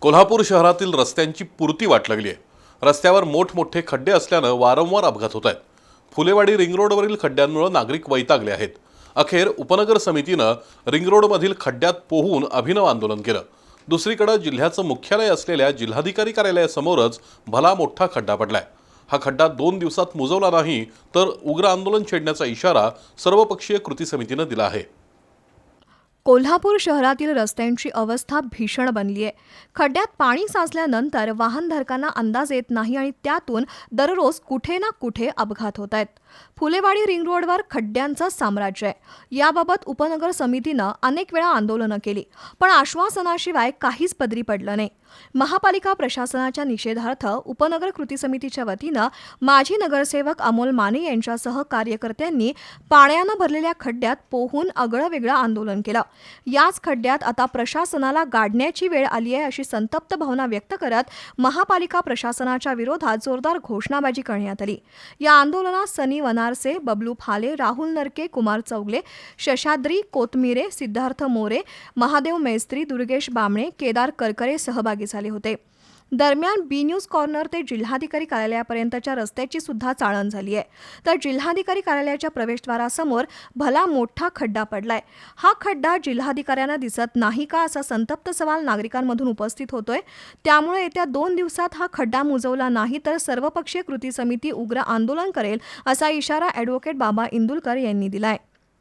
कोल्हापूर शहरातील रस्त्यांची पुरती वाट लागली आहे रस्त्यावर मोठमोठे खड्डे असल्यानं वारंवार अपघात होत आहेत. फुलेवाडी रिंग रोडवरील खड्ड्यांमुळे नागरिक वैतागले आहेत. अखेर उपनगर समितीनं रिंग रोडमधील खड्ड्यात पोहून अभिनव आंदोलन केलं. दुसरीकडे जिल्ह्याचं मुख्यालय असलेल्या जिल्हाधिकारी कार्यालयासमोरच भला मोठा खड्डा पडलाय. हा खड्डा दोन दिवसात मुजवला नाही तर उग्र आंदोलन छेडण्याचा इशारा सर्वपक्षीय कृती समितीनं दिला आहे. कोल्हापूर शहरातील रस्त्यांची अवस्था भीषण बनली आहे खड्ड्यात पाणी साचल्यानंतर वाहनधारकांना अंदाज येत नाही आणि त्यातून दररोज कुठे ना कुठे अपघात होत आहेत. फुलेवाडी रिंग रोडवर खड्ड्यांचं साम्राज्य आहे. याबाबत उपनगर समितीनं अनेक वेळा आंदोलनं केली पण आश्वासनाशिवाय काहीच पदरी पडलं नाही. महापालिका प्रशासनाच्या निषेधार्थ उपनगर कृती समितीच्या वतीनं माजी नगरसेवक अमोल माने यांच्यासह कार्यकर्त्यांनी पाण्यानं भरलेल्या खड्ड्यात पोहून आगळं वेगळं आंदोलन केलं. याच खड्ड्यात आता प्रशासनाला गाडण्याची वेळ आली आहे अशी संतप्त भावना व्यक्त करत महापालिका प्रशासनाच्या विरोधात जोरदार घोषणाबाजी करण्यात आली. या आंदोलनात सनी वनारसे बबलू फाले राहुल नरके कुमार चौगले शशाद्री कोतमिरे सिद्धार्थ मोरे महादेव मेस्त्री दुर्गेश बामणे केदार करकरे सहभागी झाले होते. दरम्यान बी न्यूज कॉर्नर ते जिल्हाधिकारी कार्यालयापर्यंतच्या रस्त्याची सुद्धा चाळण झाली आहे. तर जिल्हाधिकारी कार्यालयाच्या प्रवेशद्वारासमोर भला मोठा खड्डा पडलाय. हा खड्डा जिल्हाधिकाऱ्यांना दिसत नाही का असा संतप्त सवाल नागरिकांमधून उपस्थित होतोय. त्यामुळे येत्या दोन दिवसात हा खड्डा मुजवला नाही तर सर्वपक्षीय कृती समिती उग्र आंदोलन करेल असा इशारा ॲडव्होकेट बाबा इंदुलकर यांनी दिलाय.